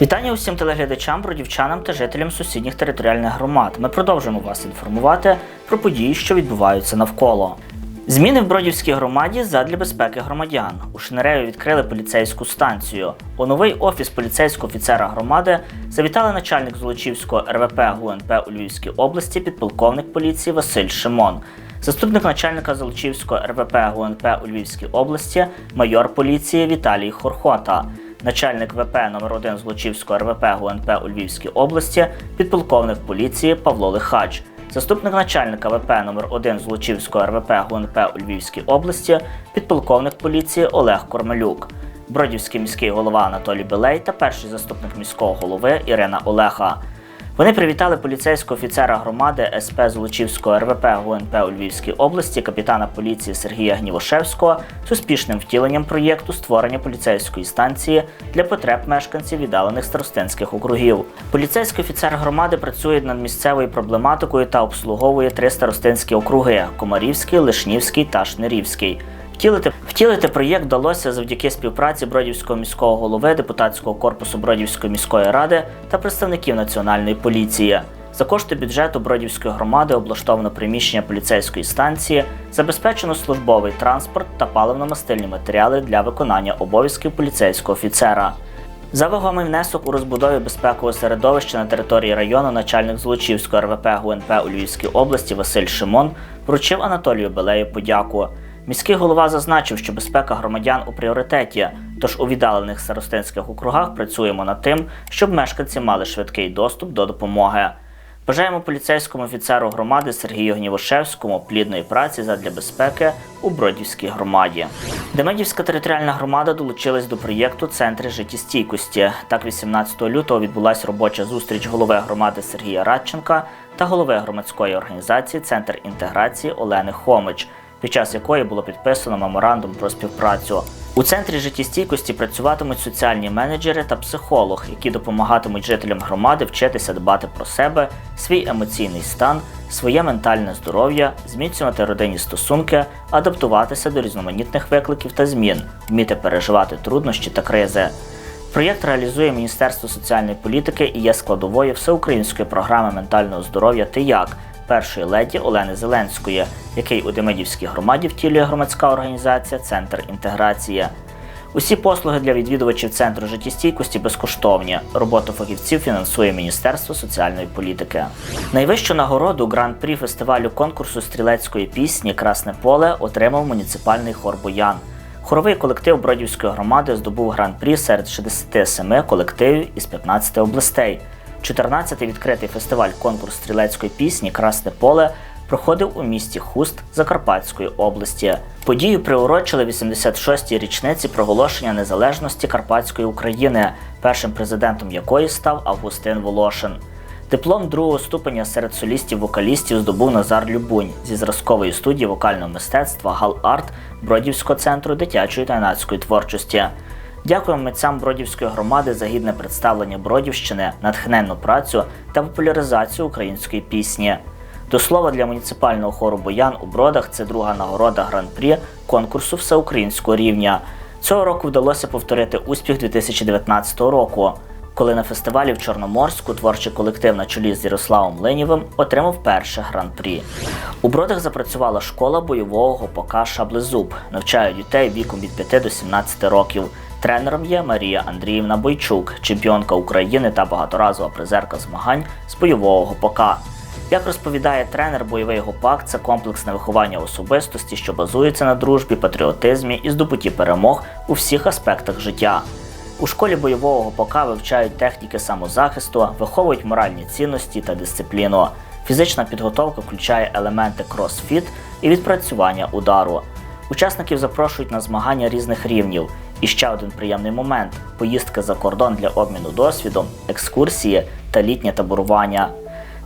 Вітання усім телеглядачам, бродівчанам та жителям сусідніх територіальних громад. Ми продовжуємо вас інформувати про події, що відбуваються навколо. Зміни в Бродівській громаді задля безпеки громадян. У Шинерею відкрили поліцейську станцію. У новий офіс поліцейського офіцера громади завітали начальник Золочівського РВП ГУНП у Львівській області, підполковник поліції Василь Шимон. Заступник начальника Золочівського РВП ГУНП у Львівській області, майор поліції Віталій Хорхота, начальник ВП номер 1 Злочівського РВП ГУНП у Львівській області, підполковник поліції Павло Лихач, заступник начальника ВП номер 1 Злочівського РВП ГУНП у Львівській області, підполковник поліції Олег Кормелюк, Бродівський міський голова Анатолій Білей та перший заступник міського голови Ірина Олеха. Вони привітали поліцейського офіцера громади СП Золочівського РВП ГУНП у Львівській області, капітана поліції Сергія Гнівошевського з успішним втіленням проєкту створення поліцейської станції для потреб мешканців віддалених старостинських округів. Поліцейський офіцер громади працює над місцевою проблематикою та обслуговує три старостинські округи: Комарівський, Лишнівський та Шнирівський. Втілити, втілити проєкт вдалося завдяки співпраці Бродівського міського голови, депутатського корпусу Бродівської міської ради та представників національної поліції. За кошти бюджету Бродівської громади облаштовано приміщення поліцейської станції, забезпечено службовий транспорт та паливно-мастильні матеріали для виконання обов'язків поліцейського офіцера. За вагомий внесок у розбудові безпекового середовища на території району начальник Злочівського РВП ГУНП у Львівській області Василь Шимон вручив Анатолію Белею подяку. Міський голова зазначив, що безпека громадян у пріоритеті, тож у віддалених старостинських округах працюємо над тим, щоб мешканці мали швидкий доступ до допомоги. Бажаємо поліцейському офіцеру громади Сергію Гнівошевському плідної праці задля безпеки у Бродівській громаді. Демидівська територіальна громада долучилась до проєкту Центри життєстійкості. Так, 18 лютого відбулася робоча зустріч голови громади Сергія Радченка та голови громадської організації Центр інтеграції Олени Хомич під час якої було підписано меморандум про співпрацю. У центрі життєстійкості працюватимуть соціальні менеджери та психолог, які допомагатимуть жителям громади вчитися дбати про себе, свій емоційний стан, своє ментальне здоров'я, зміцнювати родинні стосунки, адаптуватися до різноманітних викликів та змін, вміти переживати труднощі та кризи. Проєкт реалізує Міністерство соціальної політики і є складовою всеукраїнської програми ментального здоров'я «Ти як», першої леді Олени Зеленської, який у Демидівській громаді втілює громадська організація Центр інтеграції. Усі послуги для відвідувачів центру життєстійкості безкоштовні. Роботу фахівців фінансує Міністерство соціальної політики. Найвищу нагороду гран-прі фестивалю конкурсу стрілецької пісні Красне поле отримав муніципальний хор Боян. Хоровий колектив Бродівської громади здобув гран-прі серед 67 колективів із 15 областей. 14-й відкритий фестиваль конкурс стрілецької пісні Красне поле проходив у місті Хуст Закарпатської області. Подію приурочили 86-й річниці проголошення незалежності Карпатської України, першим президентом якої став Августин Волошин. Диплом другого ступеня серед солістів-вокалістів здобув Назар Любунь зі зразкової студії вокального мистецтва Гал-Арт Бродівського центру дитячої та юнацької творчості. Дякуємо митцям Бродівської громади за гідне представлення Бродівщини, натхненну працю та популяризацію української пісні. До слова, для муніципального хору Боян у Бродах це друга нагорода гран-прі конкурсу всеукраїнського рівня. Цього року вдалося повторити успіх 2019 року, коли на фестивалі в Чорноморську творчий колектив на чолі з Ярославом Линєвим отримав перше гран-прі. У Бродах запрацювала школа бойового гопака Шаблезуб, навчає дітей віком від 5 до 17 років. Тренером є Марія Андріївна Бойчук, чемпіонка України та багаторазова призерка змагань з бойового гопака. Як розповідає тренер, бойовий гопак це комплексне виховання особистості, що базується на дружбі, патріотизмі і здобутті перемог у всіх аспектах життя. У школі бойового гопака вивчають техніки самозахисту, виховують моральні цінності та дисципліну. Фізична підготовка включає елементи кросфіт і відпрацювання удару. Учасників запрошують на змагання різних рівнів. І ще один приємний момент: поїздки за кордон для обміну досвідом, екскурсії та літнє таборування.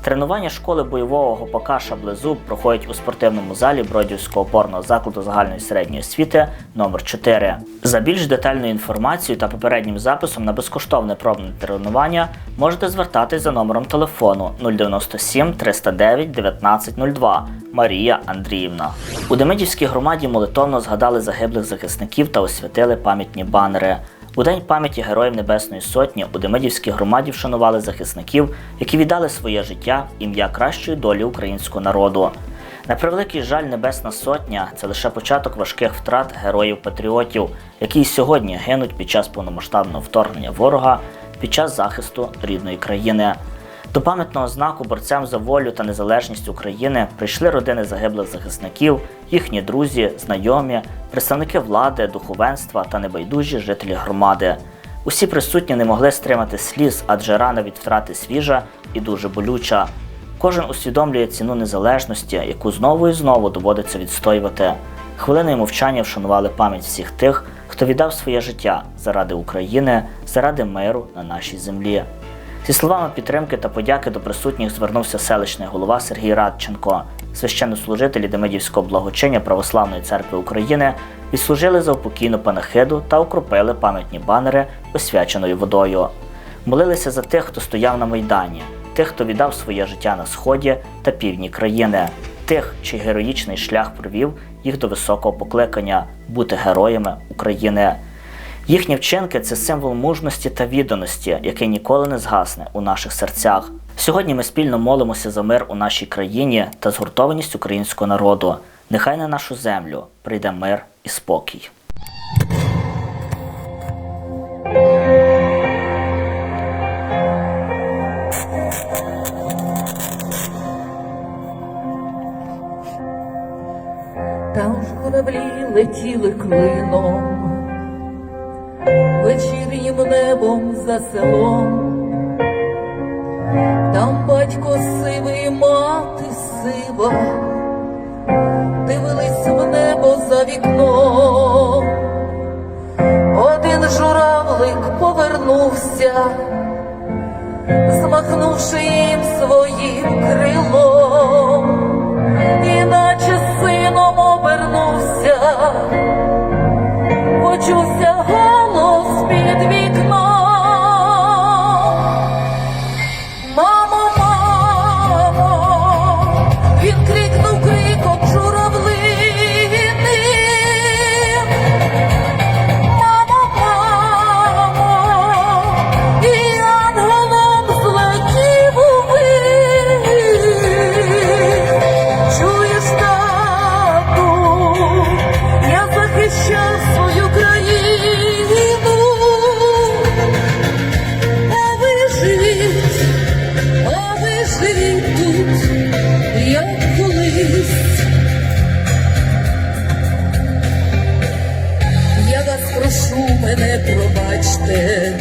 Тренування школи бойового гопака Шаблезуб проходять у спортивному залі Бродівського опорного закладу загальної середньої освіти номер 4 За більш детальною інформацією та попереднім записом на безкоштовне пробне тренування можете звертатись за номером телефону 097 309 1902 Марія Андріївна. У Демидівській громаді молитовно згадали загиблих захисників та освятили пам'ятні банери. У день пам'яті Героїв Небесної Сотні у Демидівській громаді вшанували захисників, які віддали своє життя ім'я кращої долі українського народу. На превеликий жаль, Небесна Сотня це лише початок важких втрат героїв-патріотів, які й сьогодні гинуть під час повномасштабного вторгнення ворога під час захисту рідної країни. До пам'ятного знаку борцям за волю та незалежність України прийшли родини загиблих захисників, їхні друзі, знайомі, представники влади, духовенства та небайдужі жителі громади. Усі присутні не могли стримати сліз, адже рана від втрати свіжа і дуже болюча. Кожен усвідомлює ціну незалежності, яку знову і знову доводиться відстоювати. Хвилиною мовчання вшанували пам'ять всіх тих, хто віддав своє життя заради України, заради миру на нашій землі. Зі словами підтримки та подяки до присутніх звернувся селищний голова Сергій Радченко. Священнослужителі Демидівського благочиння Православної церкви України відслужили за упокійну панахиду та окропили пам'ятні банери освяченою водою. Молилися за тих, хто стояв на майдані, тих, хто віддав своє життя на сході та півдні країни, тих, чий героїчний шлях провів їх до високого покликання бути героями України. Їхні вчинки це символ мужності та відданості, який ніколи не згасне у наших серцях. Сьогодні ми спільно молимося за мир у нашій країні та згуртованість українського народу. Нехай на нашу землю прийде мир і спокій. Там кораблі летіли клином, вечірнім небом за селом, там батько сивий, мати сива, дивились в небо за вікном. Один журавлик повернувся, змахнувши їм своїм крилом. Іначе сином ви тут, як колись. Я вас прошу, мене пробачте,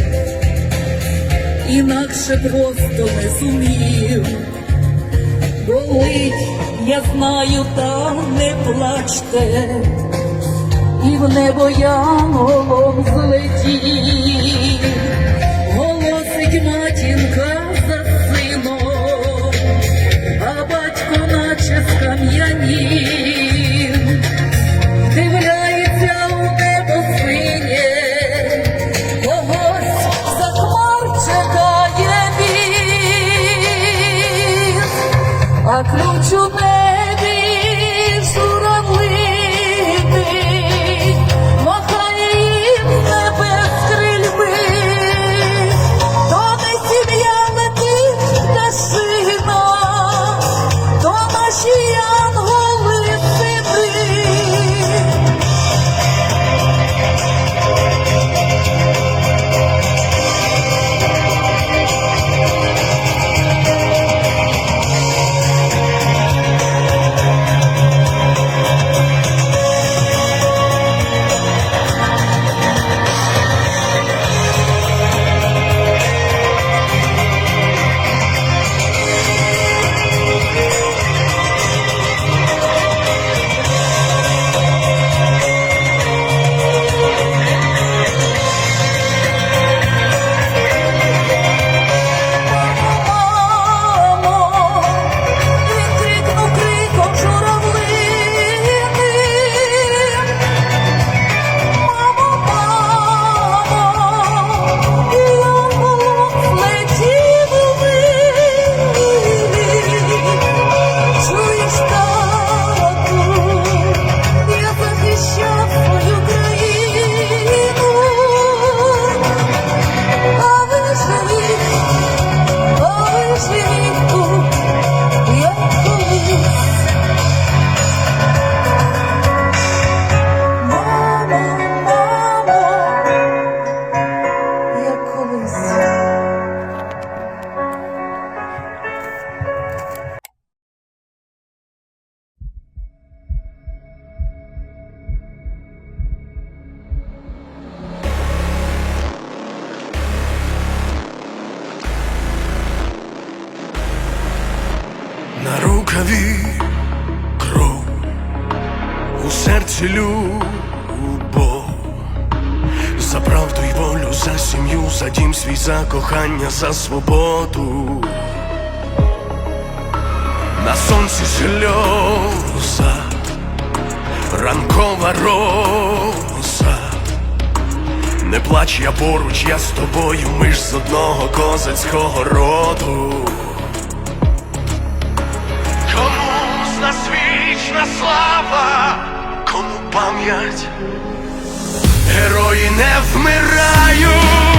інакше просто не зумів. Болить, я знаю, та не плачте, і в небо янголом злетів, кохання, за свободу. На сонці сльоза, ранкова роза. Не плач, я поруч, я з тобою, ми ж з одного козацького роду. Кому з нас вічна слава, кому пам'ять, герої не вмирають,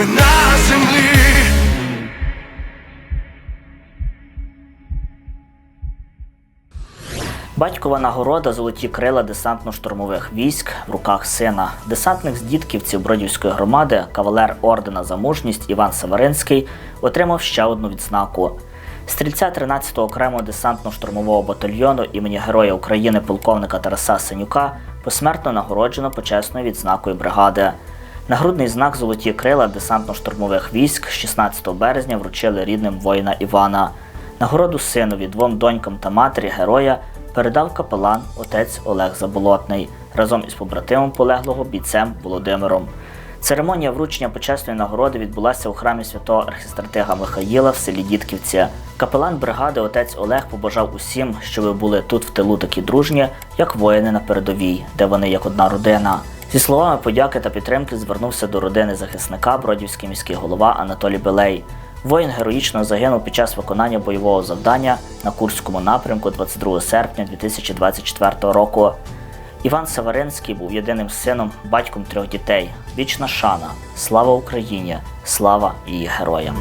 Ми на землі. Батькова нагорода Золоті крила десантно-штурмових військ в руках сина. Десантник з дітківців Бродівської громади, кавалер ордена за мужність Іван Саваринський отримав ще одну відзнаку. Стрільця 13-го окремого десантно-штурмового батальйону імені Героя України полковника Тараса Синюка посмертно нагороджено почесною відзнакою бригади. Нагрудний знак Золоті крила десантно-штурмових військ 16 березня вручили рідним воїна Івана. Нагороду синові, двом донькам та матері героя передав капелан отець Олег Заболотний разом із побратимом полеглого бійцем Володимиром. Церемонія вручення почесної нагороди відбулася у храмі святого архістратига Михаїла в селі Дідківці. Капелан бригади отець Олег побажав усім, що ви були тут в тилу такі дружні, як воїни на передовій, де вони як одна родина. Зі словами подяки та підтримки звернувся до родини захисника Бродівський міський голова Анатолій Белей. Воїн героїчно загинув під час виконання бойового завдання на Курському напрямку 22 серпня 2024 року. Іван Саваринський був єдиним сином, батьком трьох дітей. Вічна шана, слава Україні, слава її героям.